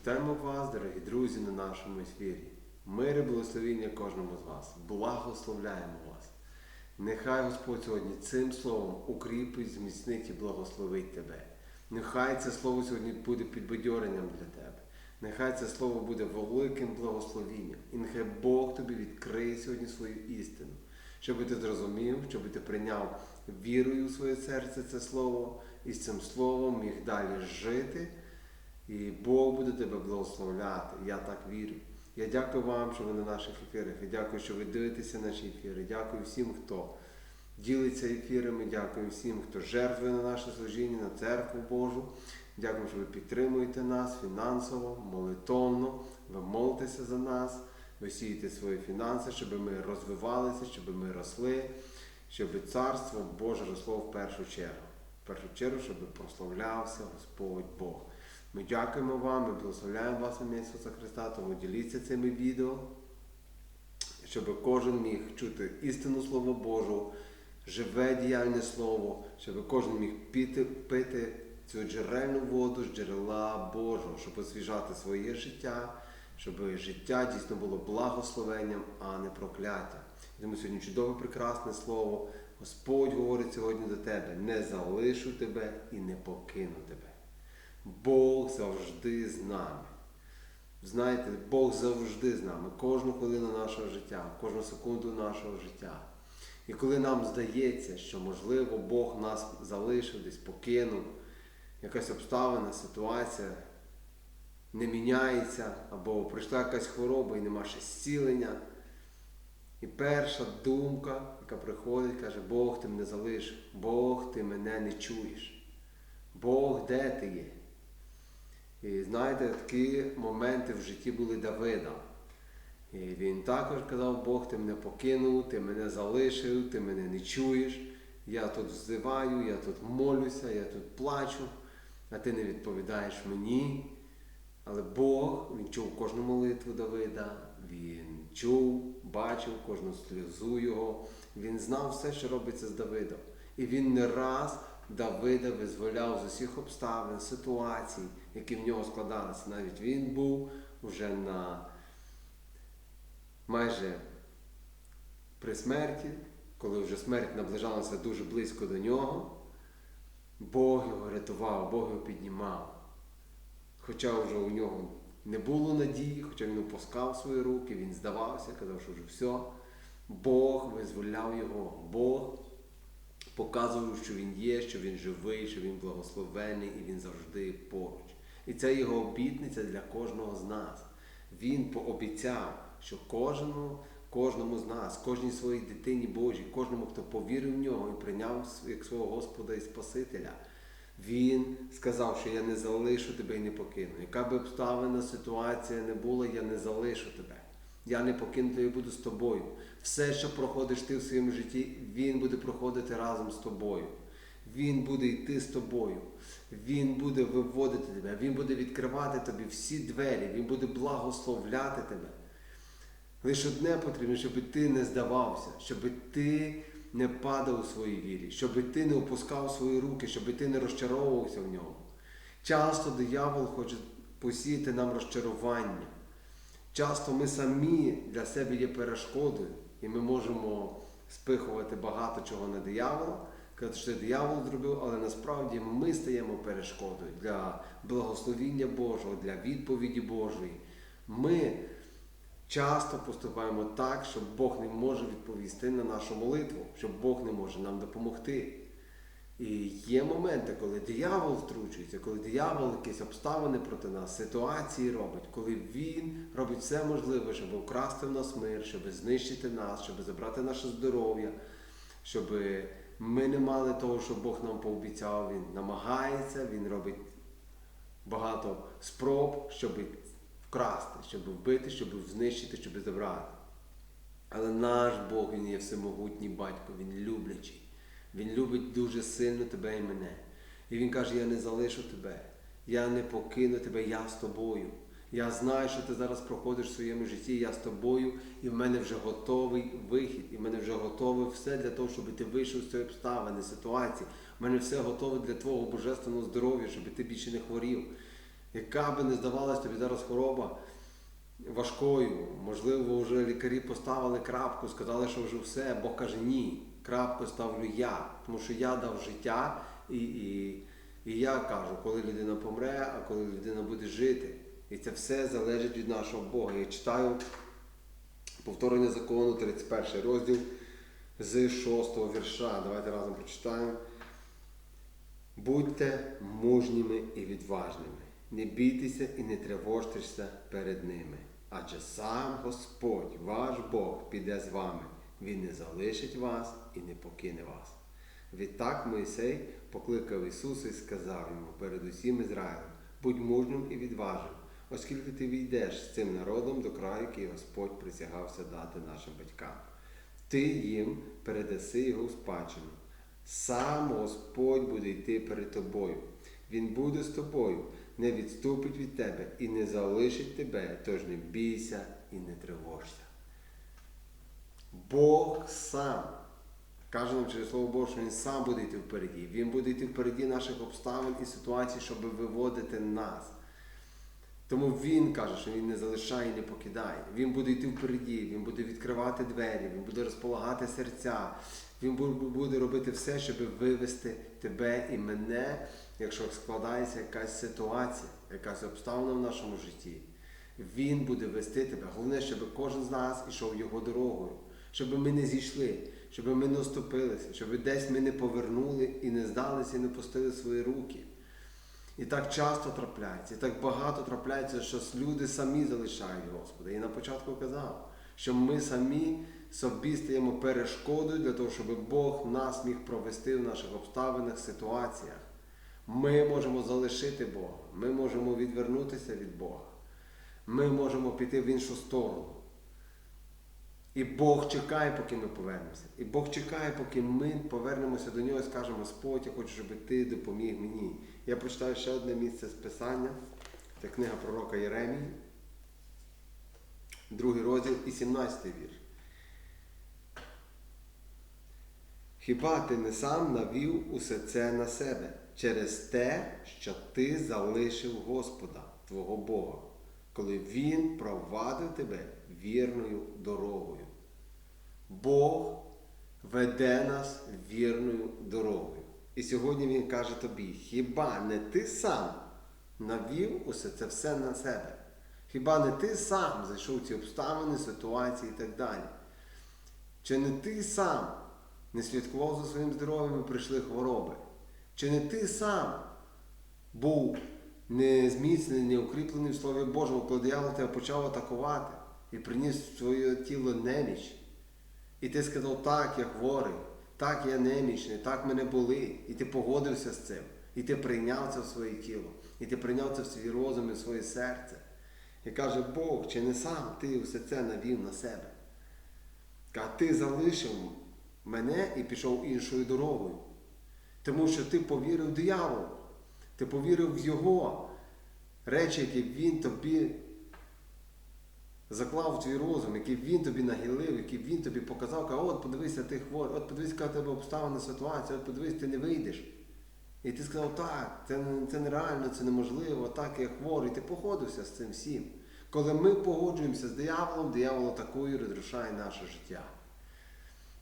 Вітаємо вас, дорогі друзі, на нашому ефірі. Мир і благословіння кожному з вас. Благословляємо вас. Нехай Господь сьогодні цим словом укріпить, зміцнить і благословить тебе. Нехай це слово сьогодні буде підбадьоренням для тебе. Нехай це слово буде великим благословінням. І нехай Бог тобі відкриє сьогодні свою істину, щоб ти зрозумів, щоб ти прийняв вірою в своє серце це слово і з цим словом міг далі жити. І Бог буде тебе благословляти. Я так вірю. Я дякую вам, що ви на наших ефірах. Я дякую, що ви дивитеся наші ефіри. Дякую всім, хто ділиться ефірами. Дякую всім, хто жертвує на наше служіння, на церкву Божу. Дякую, що ви підтримуєте нас фінансово, молитовно. Ви молитеся за нас, ви сієте свої фінанси, щоб ми розвивалися, щоб ми росли, щоб царство Боже росло в першу чергу. В першу чергу, щоб прославлявся Господь Бог. Ми дякуємо вам, ми благословляємо вас ім'я Ісуса Христа, тому діліться цими відео, щоб кожен міг чути істину Слово Божу, живе діяльне Слово, щоб кожен міг піти, пити цю джерельну воду з джерела Божого, щоб освіжати своє життя, щоб життя дійсно було благословенням, а не прокляттям. Тому сьогодні чудове, прекрасне слово. Господь говорить сьогодні до тебе: не залишу тебе і не покину тебе. Бог завжди з нами. Знаєте, Бог завжди з нами, кожну хвилину нашого життя, кожну секунду нашого життя. І коли нам здається, що, можливо, Бог нас залишив, десь покинув, якась обставина, ситуація не міняється, або прийшла якась хвороба і нема ще зцілення. І перша думка, яка приходить, каже, Бог ти мене залишив, Бог ти мене не чуєш. Бог, де ти є? І знаєте, такі моменти в житті були Давида. І він також казав, Бог, ти мене покинув, ти мене залишив, ти мене не чуєш. Я тут взиваю, я тут молюся, я тут плачу, а ти не відповідаєш мені. Але Бог, він чув кожну молитву Давида, він чув, бачив кожну сльозу його, він знав все, що робиться з Давидом. І він не раз Давида визволяв з усіх обставин, ситуацій, які в нього складалися. Навіть він був вже на майже при смерті, коли вже смерть наближалася дуже близько до нього, Бог його рятував, Бог його піднімав. Хоча вже у нього не було надії, хоча він опускав свої руки, він здавався, казав, що вже все. Бог визволяв його, Бог показував, що він є, що він живий, що він благословений і він завжди поруч. І це його обітниця для кожного з нас. Він пообіцяв, що кожному, кожному з нас, кожній своїй дитині Божій, кожному, хто повірив в нього і прийняв як свого Господа і Спасителя. Він сказав, що я не залишу тебе і не покину. Яка би обставина, ситуація не була, я не залишу тебе. Я не покину тебе, я буду з тобою. Все, що проходиш ти в своєму житті, Він буде проходити разом з тобою. Він буде йти з тобою. Він буде виводити тебе, Він буде відкривати тобі всі двері, Він буде благословляти тебе. Лише одне потрібно, щоб ти не здавався, щоб ти не падав у своїй вірі, щоб ти не опускав свої руки, щоб ти не розчаровувався в ньому. Часто диявол хоче посіяти нам розчарування. Часто ми самі для себе є перешкодою, і ми можемо спихувати багато чого на диявола, казати, що диявол зробив, але насправді ми стаємо перешкодою для благословіння Божого, для відповіді Божої. Ми часто поступаємо так, що Бог не може відповісти на нашу молитву, що Бог не може нам допомогти. І є моменти, коли диявол втручується, коли диявол якісь обставини проти нас, ситуації робить, коли він робить все можливе, щоб вкрасти в нас мир, щоб знищити нас, щоб забрати наше здоров'я, щоб ми не мали того, що Бог нам пообіцяв. Він намагається, він робить багато спроб, щоб вкрасти, щоб вбити, щоб знищити, щоб забрати. Але наш Бог, Він є всемогутній батько, Він люблячий. Він любить дуже сильно тебе і мене. І Він каже, я не залишу тебе, я не покину тебе, я з тобою. Я знаю, що ти зараз проходиш в своєму житті, я з тобою, і в мене вже готовий вихід, і в мене вже готове все для того, щоб ти вийшов з цієї обставини, ситуації. У мене все готове для твого божественного здоров'я, щоб ти більше не хворів. Яка би не здавалась тобі зараз хвороба важкою, можливо, вже лікарі поставили крапку, сказали, що вже все. Бог каже, ні, крапку ставлю я, тому що я дав життя, і, і, і я кажу, коли людина помре, а коли людина буде жити. І це все залежить від нашого Бога. Я читаю повторення закону, 31 розділ з 6 вірша. Давайте разом прочитаємо. Будьте мужніми і відважними, не бійтеся і не тривожтеся перед ними. Адже сам Господь, ваш Бог, піде з вами. Він не залишить вас і не покине вас. Відтак Мойсей покликав Ісуса і сказав йому перед усім Ізраїлем, будь мужним і відважним, оскільки ти війдеш з цим народом до краю, який Господь присягався дати нашим батькам. Ти їм передаси його спадщину. Сам Господь буде йти перед тобою. Він буде з тобою, не відступить від тебе і не залишить тебе, тож не бійся і не тривожся. Бог сам каже нам через Слово Боже, що Він сам буде йти впереді. Він буде йти впереді наших обставин і ситуацій, щоб виводити нас. Тому він каже, що він не залишає і не покидає. Він буде йти впереді, він буде відкривати двері, він буде розполагати серця, він буде робити все, щоб вивести тебе і мене, якщо складається якась ситуація, якась обставина в нашому житті. Він буде вести тебе. Головне, щоб кожен з нас ішов його дорогою, щоб ми не зійшли, щоб ми не оступилися, щоб десь ми не повернули і не здалися, і не пустили свої руки. І так часто трапляється, і так багато трапляється, що люди самі залишають Господа. І на початку казав, що ми самі собі стаємо перешкодою для того, щоб Бог нас міг провести в наших обставинах, ситуаціях. Ми можемо залишити Бога, ми можемо відвернутися від Бога, ми можемо піти в іншу сторону. І Бог чекає, поки ми повернемося. І Бог чекає, поки ми повернемося до нього і скажемо, Господь, я хочу, щоб ти допоміг мені. Я прочитаю ще одне місце з Писання. Це книга пророка Єремії, другий розділ і 17 вірш. Хіба ти не сам навів усе це на себе через те, що ти залишив Господа, твого Бога, коли Він провадив тебе вірною дорогою? Бог веде нас вірною дорогою. І сьогодні Він каже тобі: хіба не ти сам навів усе це все на себе? Хіба не ти сам зайшов ці обставини, ситуації і так далі? Чи не ти сам не слідкував за своїм здоров'ям і прийшли хвороби? Чи не ти сам був не зміцнений, не укріплений в Слові Божому, коли диявол тебе почав атакувати і приніс в своє тіло неміч? І ти сказав, так, я хворий, так, я немічний, так мене були. І ти погодився з цим. І ти прийняв це в своє тіло. І ти прийняв це в свій розум і в своє серце. І каже, Бог, чи не сам ти все це навів на себе? А ти залишив мене і пішов іншою дорогою. Тому що ти повірив дияволу. Ти повірив в його речі, які він тобі заклав в твій розум, які він тобі нагілив, які він тобі показав, каже, от подивися, ти хворий, от подивись, яка в тебе обставина ситуація, от подивись, ти не вийдеш. І ти сказав, так, це, це нереально, це неможливо, так, я хворий. Ти погодився з цим всім. Коли ми погоджуємося з дияволом, диявол атакує і розрушає наше життя.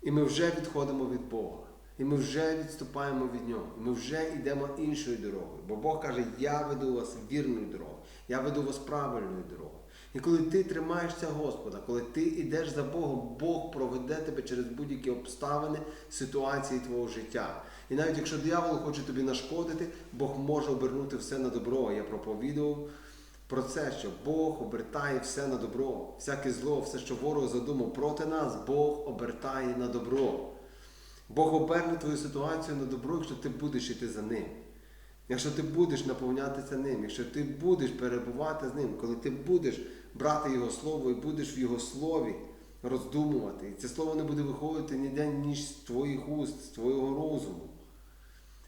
І ми вже відходимо від Бога. І ми вже відступаємо від Нього. І ми вже йдемо іншою дорогою. Бо Бог каже, я веду вас вірною дорогою, я веду вас правильною дорогою. І коли ти тримаєшся Господа, коли ти йдеш за Богом, Бог проведе тебе через будь-які обставини, ситуації твого життя. І навіть якщо диявол хоче тобі нашкодити, Бог може обернути все на добро. Я проповідував про це, що Бог обертає все на добро. Всяке зло, все, що ворог задумав проти нас, Бог обертає на добро. Бог оберне твою ситуацію на добро, якщо ти будеш йти за ним. Якщо ти будеш наповнятися ним, якщо ти будеш перебувати з ним, коли ти будеш брати Його Слово і будеш в Його слові роздумувати, і це слово не буде виходити ніде ніж з твоїх уст, з твого розуму.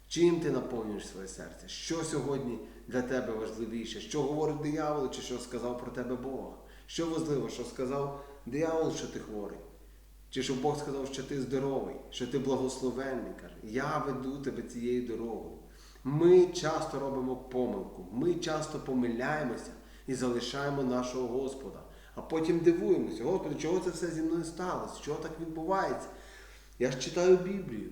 Чим ти наповнюєш своє серце? Що сьогодні для тебе важливіше? Що говорить диявол, чи що сказав про тебе Бог? Що важливо, що сказав диявол, що ти хворий? Чи що Бог сказав, що ти здоровий, що ти благословенний, я веду тебе цією дорогою. Ми часто робимо помилку, ми часто помиляємося і залишаємо нашого Господа. А потім дивуємося, Господи, чого це все зі мною сталося? Чого так відбувається? Я ж читаю Біблію.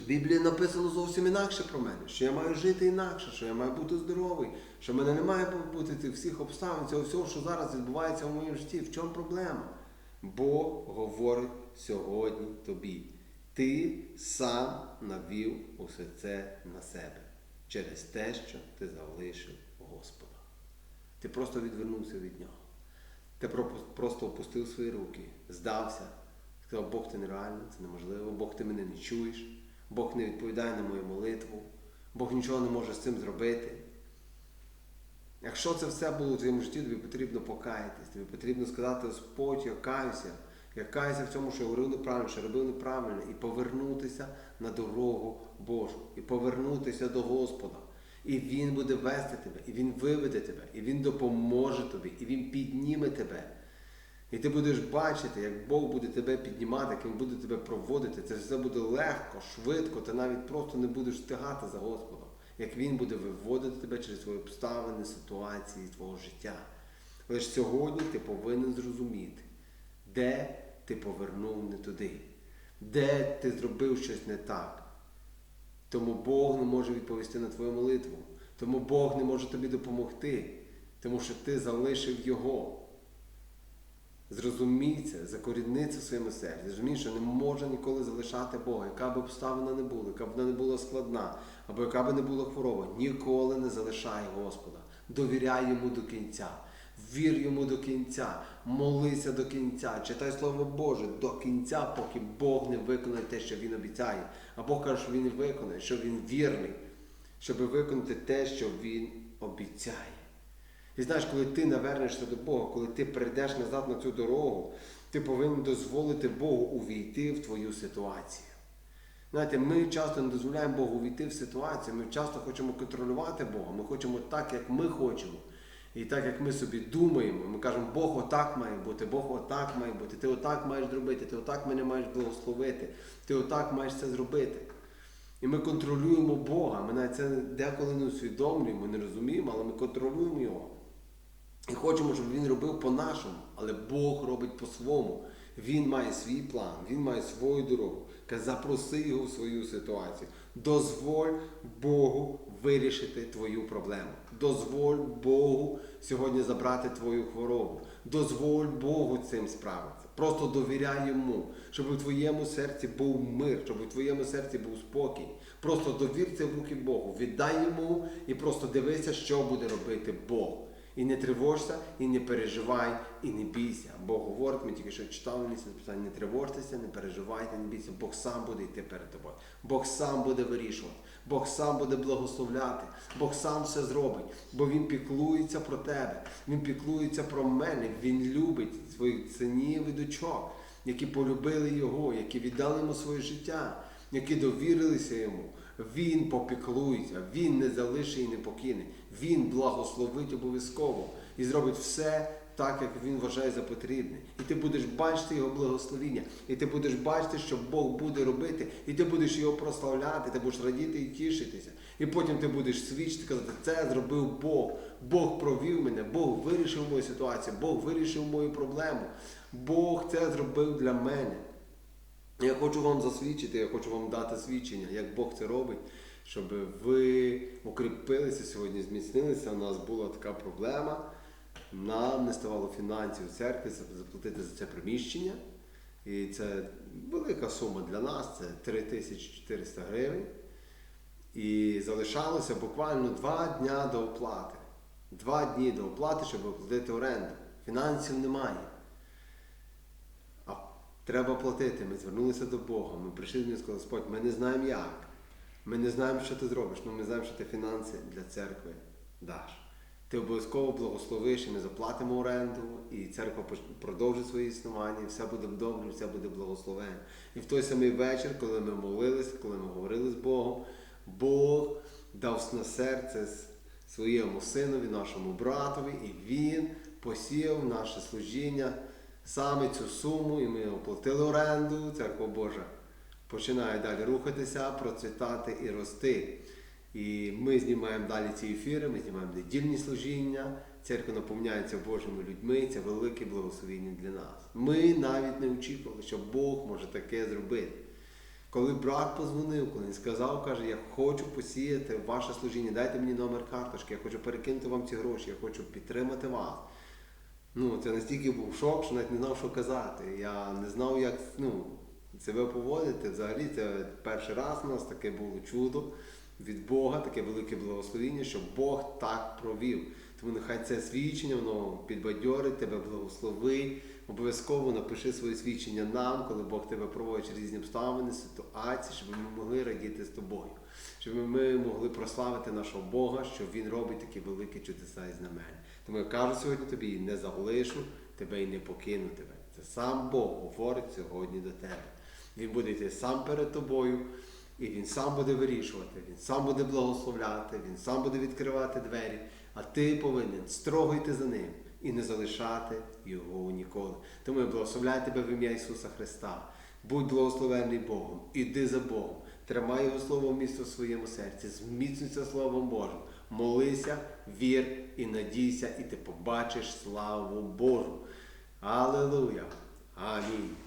В Біблії написано зовсім інакше про мене, що я маю жити інакше, що я маю бути здоровий, що в мене не має бути тих всіх обставин, цього всього, що зараз відбувається в моєму житті. В чому проблема? Бог говорить сьогодні тобі. Ти сам навів усе це на себе через те, що ти залишив. Ти просто відвернувся від нього. Ти просто опустив свої руки, здався, сказав, Бог ти нереальний, це неможливо, Бог ти мене не чуєш, Бог не відповідає на мою молитву, Бог нічого не може з цим зробити. Якщо це все було в твоєму житті, тобі потрібно покаятись, тобі потрібно сказати, Господь, я каюся, я каюся в цьому, що я говорив неправильно, що робив неправильно, і повернутися на дорогу Божу, і повернутися до Господа. І Він буде вести тебе, і Він виведе тебе, і Він допоможе тобі, і Він підніме тебе. І ти будеш бачити, як Бог буде тебе піднімати, як Він буде тебе проводити. Це все буде легко, швидко, ти навіть просто не будеш встигати за Господом. Як Він буде виводити тебе через свої обставини, ситуації твого життя. Лише сьогодні ти повинен зрозуміти, де ти повернув не туди, де ти зробив щось не так. Тому Бог не може відповісти на твою молитву. Тому Бог не може тобі допомогти, тому що ти залишив Його. Зрозумій це, закорінни це в своєму серці. Зрозумій, що не може ніколи залишати Бога, яка б обставина не була, яка б вона не була складна, або яка б не була хвороба. Ніколи не залишай Господа. Довіряй йому до кінця. Вір йому до кінця, молися до кінця, читай Слово Боже до кінця, поки Бог не виконає те, що Він обіцяє. А Бог каже, що Він виконає, що Він вірний, щоб виконати те, що Він обіцяє. І знаєш, коли ти навернешся до Бога, коли ти прийдеш назад на цю дорогу, ти повинен дозволити Богу увійти в твою ситуацію. Знаєте, ми часто не дозволяємо Богу увійти в ситуацію, ми часто хочемо контролювати Бога, ми хочемо так, як ми хочемо. І так, як ми собі думаємо, ми кажемо, Бог отак має бути, Бог отак має бути, ти отак маєш зробити, ти отак мене маєш благословити, ти отак маєш це зробити. І ми контролюємо Бога. Ми навіть це деколи не усвідомлюємо, не розуміємо, але ми контролюємо Його. І хочемо, щоб він робив по-нашому, але Бог робить по-своєму. Він має свій план, він має свою дорогу. Запроси його в свою ситуацію. Дозволь Богу вирішити твою проблему. Дозволь Богу сьогодні забрати твою хворобу. Дозволь Богу цим справитися. Просто довіряй йому, щоб у твоєму серці був мир, щоб у твоєму серці був спокій. Просто довір це в руки Богу, віддай йому і просто дивися, що буде робити Бог. І не тривожся, і не переживай, і не бійся. Бог говорить, ми тільки що читали місце записання, не тривожтеся, не переживайте, не бійся. Бог сам буде йти перед тобою. Бог сам буде вирішувати, Бог сам буде благословляти, Бог сам все зробить, бо Він піклується про тебе, Він піклується про мене, Він любить своїх синів і дочок, які полюбили Його, які віддали йому своє життя, які довірилися йому. Він попіклується, він не залишить і не покине. Він благословить обов'язково і зробить все так, як він вважає за потрібне. І ти будеш бачити його благословіння, і ти будеш бачити, що Бог буде робити, і ти будеш його прославляти, ти будеш радіти і тішитися. І потім ти будеш свідчити, казати, це зробив Бог. Бог провів мене, Бог вирішив мою ситуацію, Бог вирішив мою проблему. Бог це зробив для мене. Я хочу вам засвідчити, я хочу вам дати свідчення, як Бог це робить, щоб ви укріпилися сьогодні, зміцнилися. У нас була така проблема. Нам не ставало фінансів у церкві заплатити за це приміщення. І це велика сума для нас, це 3400 гривень. І залишалося буквально два дня до оплати. Два дні до оплати, щоб оплатити оренду. Фінансів немає. А треба платити. Ми звернулися до Бога. Ми прийшли до нього і сказали, Господь, ми не знаємо як. Ми не знаємо, що ти зробиш, але ми знаємо, що ти фінанси для церкви даш. Ти обов'язково благословиш, і ми заплатимо оренду, і церква продовжить своє існування, і все буде добре, і все буде благословено. І в той самий вечір, коли ми молились, коли ми говорили з Богом, Бог дав на серце своєму синові, нашому братові, і він посіяв наше служіння саме цю суму, і ми оплатили оренду, церква Божа починає далі рухатися, процвітати і рости. І ми знімаємо далі ці ефіри, ми знімаємо недільні служіння. Церква наповняється Божими людьми, це велике благословіння для нас. Ми навіть не очікували, що Бог може таке зробити. Коли брат позвонив, коли він сказав, каже, я хочу посіяти ваше служіння, дайте мені номер карточки, я хочу перекинути вам ці гроші, я хочу підтримати вас. Ну, це настільки був шок, що навіть не знав, що казати. Я не знав, як ну, себе поводити. Взагалі, це перший раз у нас таке було чудо від Бога, таке велике благословіння, що Бог так провів. Тому нехай це свідчення, воно підбадьорить тебе, благословить. Обов'язково напиши своє свідчення нам, коли Бог тебе проводить через різні обставини, ситуації, щоб ми могли радіти з тобою, щоб ми могли прославити нашого Бога, що Він робить такі великі чудеса і знамення. Тому я кажу сьогодні тобі, не залишу тебе і не покину тебе. Це сам Бог говорить сьогодні до тебе. Він буде йти сам перед тобою, і він сам буде вирішувати, він сам буде благословляти, він сам буде відкривати двері, а ти повинен строго йти за ним і не залишати його ніколи. Тому я благословляю тебе в ім'я Ісуса Христа. Будь благословений Богом, іди за Богом, тримай його слово місто в своєму серці, зміцнюйся Словом Божим, молися, вір і надійся, і ти побачиш славу Божу. Аллилуйя! Амінь.